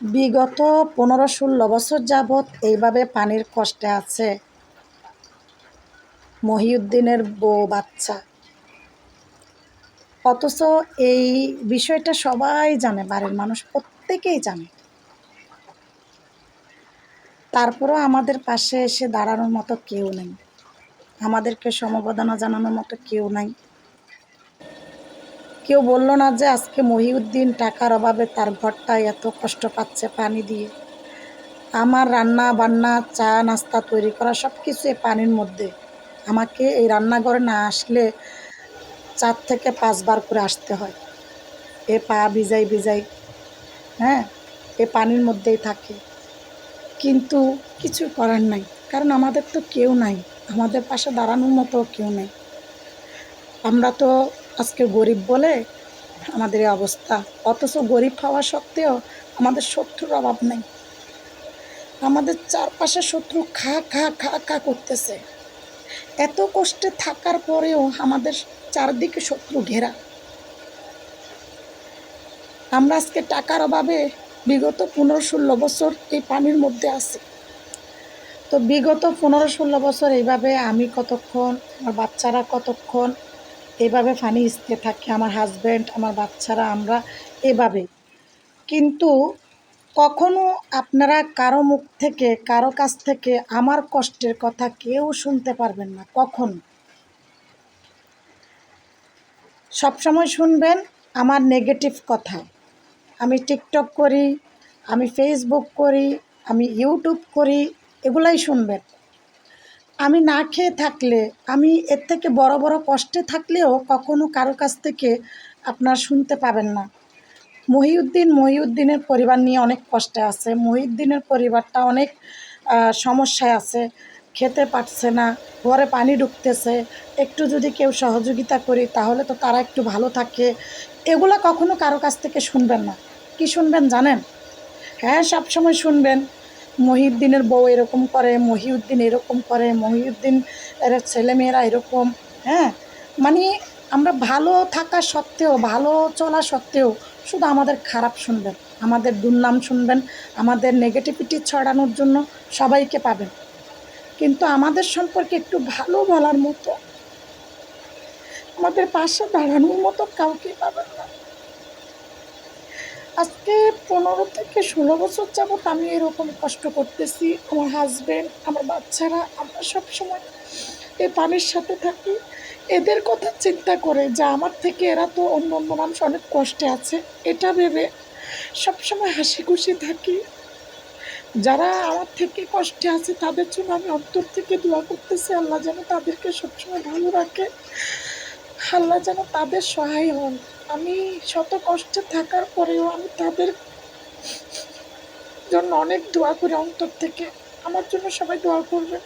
বিগত পনেরো ষোলো বছর যাবৎ এইভাবে পানির কষ্টে আছে। মহিউদ্দিনের বউ বাচ্চা। অথচ এই বিষয়টা সবাই জানে, বাড়ির মানুষ প্রত্যেকেই জানে। তারপরও আমাদের পাশে এসে দাঁড়ানোর মতো কেউ নেই। আমাদেরকে সমবেদনা জানানোর মতো কেউ নাই। কেউ বলল না যে আজকে মহিউদ্দিন টাকার অভাবে তার ঘরটায় এত কষ্ট পাচ্ছে পানি দিয়ে। আমার রান্না, বান্না, চা, নাস্তা তৈরি করা সব কিছু এই পানির মধ্যে। আমাকে এই রান্নাঘরে না আসলে চার থেকে পাঁচবার করে আসতে হয়। এ পা ভিজাই ভিজাই হ্যাঁ এ পানির মধ্যেই থাকে। কিন্তু কিছু করার নাই, কারণ আমাদের তো কেউ নাই। আমাদের পাশে দাঁড়ানোর মতো কেউ নেই। আমরা তো আজকে গরিব বলে আমাদের এই অবস্থা। অথচ গরিব হওয়া সত্ত্বেও আমাদের শত্রুর অভাব নেই। আমাদের চারপাশে শত্রু খা খা খা খা করতেছে। এত কষ্টে থাকার পরেও আমাদের চারদিকে শত্রু ঘেরা। আমরা আজকে টাকার অভাবে বিগত পনেরো ষোলো বছর এই পানির মধ্যে আছি। তো বিগত পনেরো ষোলো বছর এইভাবে আমি কতক্ষণ, আমার বাচ্চারা কতক্ষণ এভাবে পানি ইস্তে থাকি, আমার হাজব্যান্ড আমার বাচ্চারা, আমরা এভাবে। কিন্তু কখনো আপনারা কারও মুখ থেকে, কারও কাছ থেকে আমার কষ্টের কথা কেউ শুনতে পারবেন না, কখন। সবসময় শুনবেন আমার নেগেটিভ কথা। আমি টিকটক করি, আমি ফেসবুক করি, আমি ইউটিউব করি, এগুলাই শুনবেন। আমি না খেয়ে থাকলে, আমি এর থেকে বড় বড় কষ্টে থাকলেও কখনো কারও কাছ থেকে আপনার শুনতে পাবেন না। মহিউদ্দিন, মহিউদ্দিনের পরিবার নিয়ে অনেক কষ্টে আছে। মহিউদ্দিনের পরিবারটা অনেক সমস্যায় আছে। খেতে পারছে না, ঘরে পানি ঢুকতেছে। একটু যদি কেউ সহযোগিতা করি, তাহলে তো তারা একটু ভালো থাকে। এগুলো কখনো কারও কাছ থেকে শুনবেন না। কি শুনবেন জানেন? হ্যাঁ সবসময় শুনবেন। মহিউদ্দিনের বউ এরকম করে, মহিউদ্দিন এরকম করে, মহিউদ্দিন এর ছেলেমেয়েরা এরকম হ্যাঁ? মানে আমরা ভালো থাকা সত্ত্বেও, ভালো চলা সত্ত্বেও শুধু আমাদের খারাপ শুনবেন, আমাদের দুর্নাম শুনবেন, আমাদের নেগেটিভিটি ছড়ানোর জন্য সবাইকে পাবেন। কিন্তু আমাদের সম্পর্কে একটু ভালো বলার মতো, আমাদের পাশে দাঁড়ানোর মতো কাউকে পাবেন না। আজকে পনেরো থেকে ষোলো বছর যাবত আমি এরকম কষ্ট করতেছি। আমার হাজবেন্ড আমার বাচ্চারা, আমরা সব সময় এই পানির সাথে থাকি। এদের কথা চিন্তা করে যে আমার থেকে এরা তো অন্য অন্য মানুষ অনেক কষ্টে আছে। এটা ভেবে সবসময় হাসি খুশি থাকি। যারা আমার থেকে কষ্টে আছে, তাদের জন্য আমি অন্তর থেকে দোয়া করতেছি, আল্লাহ যেন তাদেরকে সবসময় ভালো রাখে। আল্লাহ যেন তাদের সহায় হন। আমি শত কষ্টে থাকার পরেও আমি তাদের জন্য অনেক দোয়া করি অন্তর থেকে। আমার জন্য সবাই দোয়া করবেন